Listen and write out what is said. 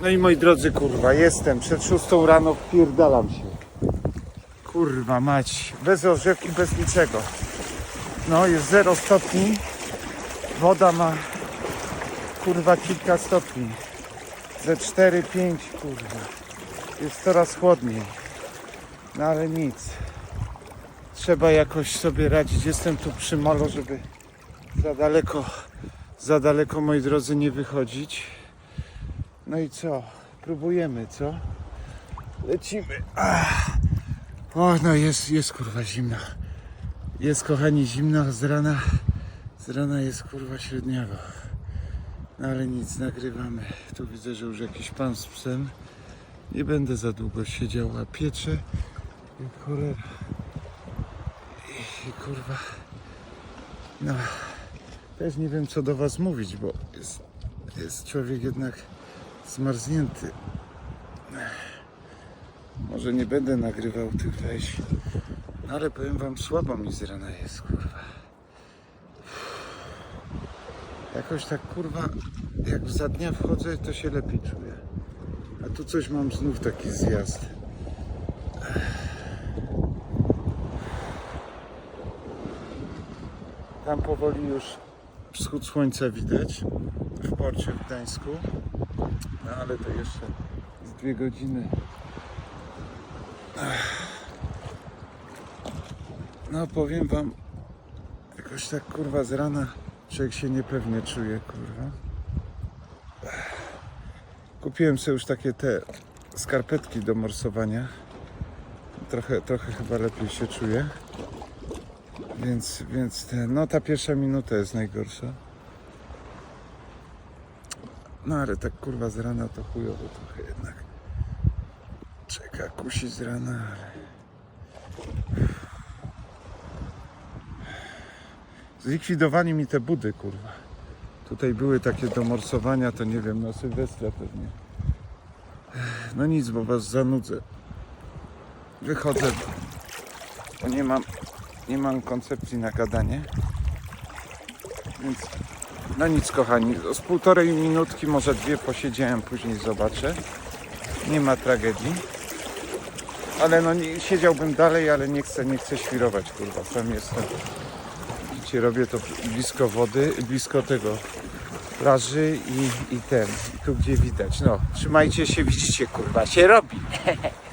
No i moi drodzy, kurwa, jestem. Przed szóstą rano wpierdalam się. Kurwa mać. Bez orzewki, bez niczego. No, jest 0 stopni. Woda ma, kurwa, kilka stopni. Ze 4, 5, kurwa. Jest coraz chłodniej. No ale nic. Trzeba jakoś sobie radzić. Jestem tu przy molo, żeby za daleko, za daleko, moi drodzy, nie wychodzić. No i co? Próbujemy, co? Lecimy. Ach. O, no jest, jest kurwa zimno. Jest kochani zimno z rana. Z rana jest kurwa średniawo. No ale nic, nagrywamy. Tu widzę, że już jakiś pan z psem. Nie będę za długo siedział, a piecze jak cholera. I, I kurwa. No. Też nie wiem co do was mówić, bo jest, jest człowiek jednak zmarznięty. Może nie będę nagrywał tych leś. No ale powiem wam, słabo mi z rana jest, kurwa. Jakoś tak, kurwa, jak za dnia wchodzę, to się lepiej czuję. A tu coś mam znów taki zjazd. Tam powoli już wschód słońca widać w porcie w Gdańsku. No ale to jeszcze z dwie godziny. No powiem wam, jakoś tak kurwa z rana człowiek się niepewnie czuje, kurwa. Kupiłem sobie już takie te skarpetki do morsowania. Trochę, trochę chyba lepiej się czuję. Więc, więc te, no ta pierwsza minuta jest najgorsza. No ale tak kurwa z rana to chujowo trochę jednak. Czeka kusi z rana, ale... Zlikwidowali mi te budy, kurwa. Tutaj były takie do morsowania, to nie wiem, na Sylwestra pewnie. No nic, bo was zanudzę. Wychodzę, bo nie mam, nie mam koncepcji na gadanie. Więc no nic kochani, z półtorej minutki, może dwie posiedziałem, później zobaczę. Nie ma tragedii. Ale no nie, siedziałbym dalej, ale nie chcę, nie chcę świrować, kurwa, sam jestem. Widzicie, robię to blisko wody, blisko tego plaży i, i ten, tu gdzie widać. No, trzymajcie się, widzicie, kurwa, się robi.